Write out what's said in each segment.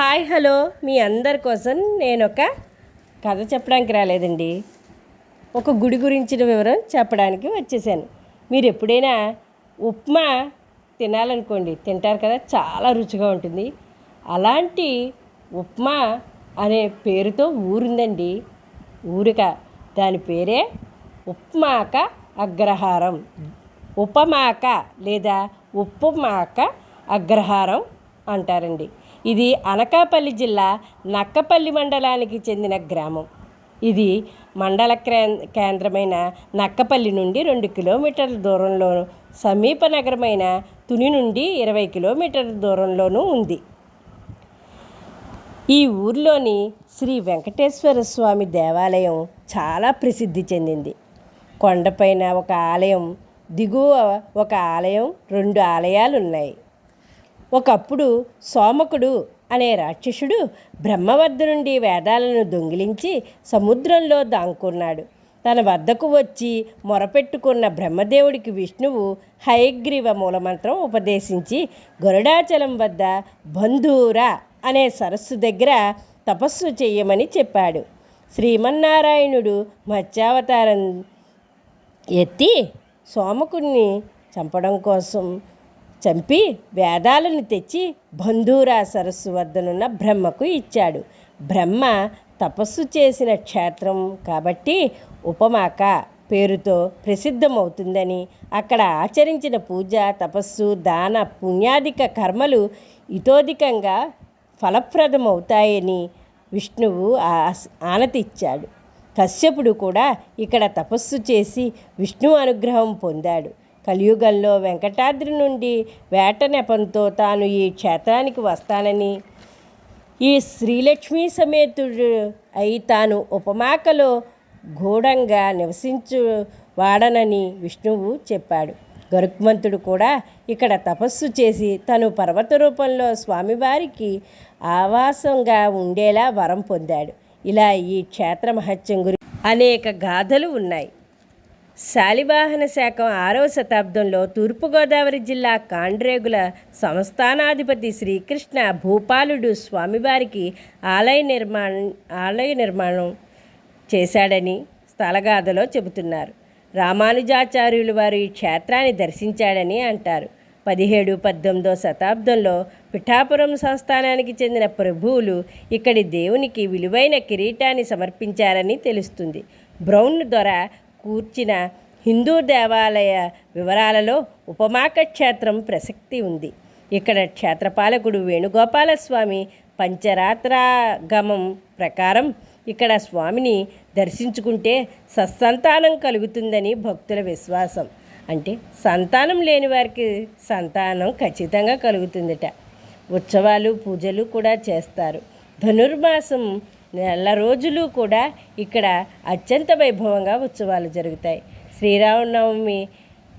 Hi hello. మీ అందరి కోసం నేను ఒక కథ చెప్పడానికి రాలేదండి. ఒక గుడి గురించిన వివరం చెప్పడానికి వచ్చేసాను. మీరు ఎప్పుడైనా ఉప్మా తినాలనుకోండి తింటారు కదా చాలా రుచిగా ఉంటుంది. అలాంటి ఉప్మా అనే పేరుతో ఊరుందండి. ఊరిక. దాని పేరే ఉప్మాక అగ్రహారం. ఉపమాక లేదా ఉప్పుమాక అగ్రహారం అంటారండి. ఇది అనకాపల్లి జిల్లా నక్కపల్లి మండలానికి చెందిన గ్రామం. ఇది మండల కేంద్రమైన నక్కపల్లి నుండి రెండు కిలోమీటర్ల దూరంలో సమీప నగరమైన తుని నుండి ఇరవై కిలోమీటర్ల దూరంలోనూ ఉంది. ఈ ఊర్లోని శ్రీ వెంకటేశ్వర స్వామి దేవాలయం చాలా ప్రసిద్ధి చెందింది. కొండపైన ఒక ఆలయం దిగువ ఒక ఆలయం రెండు ఆలయాలు ఉన్నాయి ఒకప్పుడు సోమకుడు అనే రాక్షసుడు బ్రహ్మవద్ద నుండి వేదాలను దొంగిలించి సముద్రంలో దాంకున్నాడు. తన వద్దకు వచ్చి మొరపెట్టుకున్న బ్రహ్మదేవుడికి విష్ణువు హయగ్రీవ మూలమంత్రం ఉపదేశించి గరుడాచలం వద్ద బంధూరా అనే సరస్సు దగ్గర తపస్సు చేయమని చెప్పాడు. శ్రీమన్నారాయణుడు మత్స్యావతారం ఎత్తి సోమకుడిని చంపడం కోసం చంపి వేదాలను తెచ్చి బంధూరా సరస్సు వద్దనున్న బ్రహ్మకు ఇచ్చాడు. బ్రహ్మ తపస్సు చేసిన క్షేత్రం కాబట్టి ఉపమాక పేరుతో ప్రసిద్ధమవుతుందని అక్కడ ఆచరించిన పూజ తపస్సు దాన పుణ్యాధిక కర్మలు ఇతోధికంగా ఫలప్రదమవుతాయని విష్ణువు ఆనతిచ్చాడు. కశ్యపుడు కూడా ఇక్కడ తపస్సు చేసి విష్ణు అనుగ్రహం పొందాడు. కలియుగంలో వెంకటాద్రి నుండి వేట నెపంతో తాను ఈ క్షేత్రానికి వస్తానని. ఈ శ్రీలక్ష్మీ సమేతుడు అయి తాను ఉపమాకలో గూఢంగా నివసించు వాడనని విష్ణువు చెప్పాడు. గరుక్మంతుడు కూడా ఇక్కడ తపస్సు చేసి తను పర్వత రూపంలో స్వామివారికి ఆవాసంగా ఉండేలా వరం పొందాడు. ఇలా ఈ క్షేత్ర మహత్యం గురించి అనేక గాథలు ఉన్నాయి. శాలివాహన శాఖం ఆరవ శతాబ్దంలో తూర్పుగోదావరి జిల్లా కాండ్రేగుల సంస్థానాధిపతి శ్రీకృష్ణ భూపాలుడు స్వామివారికి ఆలయ నిర్మాణం ఆలయ నిర్మాణం చేశాడని స్థలగాథలో చెబుతున్నారు. రామానుజాచార్యులు వారు ఈ క్షేత్రాన్ని దర్శించాడని అంటారు. పదిహేడు పద్దెనిమిదో శతాబ్దంలో పిఠాపురం సంస్థానానికి చెందిన ప్రభువులు ఇక్కడి దేవునికి విలువైన కిరీటాన్ని సమర్పించారని తెలుస్తుంది. బ్రౌన్ దొర కూర్చిన హిందూ దేవాలయ వివరాలలో ఉపమాక క్షేత్రం ప్రసక్తి ఉంది. ఇక్కడ క్షేత్రపాలకుడు వేణుగోపాలస్వామి పంచరాత్రాగమం ప్రకారం ఇక్కడ స్వామిని దర్శించుకుంటే సత్సంతానం కలుగుతుందని భక్తుల విశ్వాసం. అంటే సంతానం లేని వారికి సంతానం ఖచ్చితంగా కలుగుతుందట. ఉత్సవాలు పూజలు కూడా చేస్తారు. ధనుర్మాసం నెల రోజులు కూడా ఇక్కడ అత్యంత వైభవంగా ఉత్సవాలు జరుగుతాయి. శ్రీరామనవమి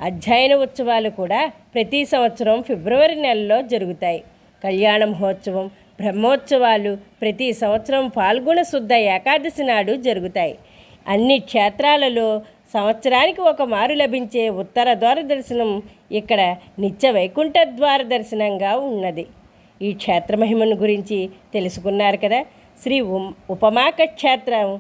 అధ్యయన ఉత్సవాలు కూడా ప్రతి సంవత్సరం ఫిబ్రవరి నెలలో జరుగుతాయి. కళ్యాణ మహోత్సవం బ్రహ్మోత్సవాలు ప్రతి సంవత్సరం పాల్గొన శుద్ధ ఏకాదశి నాడు జరుగుతాయి. అన్ని క్షేత్రాలలో సంవత్సరానికి ఒక మారు లభించే ఉత్తర ద్వార దర్శనం ఇక్కడ నిత్య వైకుంఠ ద్వార దర్శనంగా ఉన్నది. ఈ క్షేత్ర మహిమను గురించి తెలుసుకున్నారు కదా? శ్రీ ఉమ్- ఉపమాక క్షేత్రం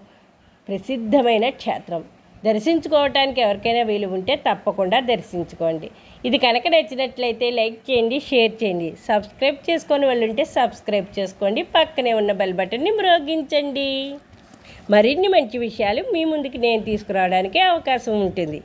ప్రసిద్ధమైన క్షేత్రం. దర్శించుకోవటానికి ఎవరికైనా వీలు ఉంటే తప్పకుండా దర్శించుకోండి. ఇది కనుక నచ్చినట్లయితే లైక్ చేయండి షేర్ చేయండి. సబ్స్క్రైబ్ చేసుకొని వాళ్ళు ఉంటే సబ్స్క్రైబ్ చేసుకోండి. పక్కనే ఉన్న బెల్ బటన్ని మ్రోగించండి. మరిన్ని మంచి విషయాలు మీ ముందుకు నేను తీసుకురావడానికి అవకాశం ఉంటుంది.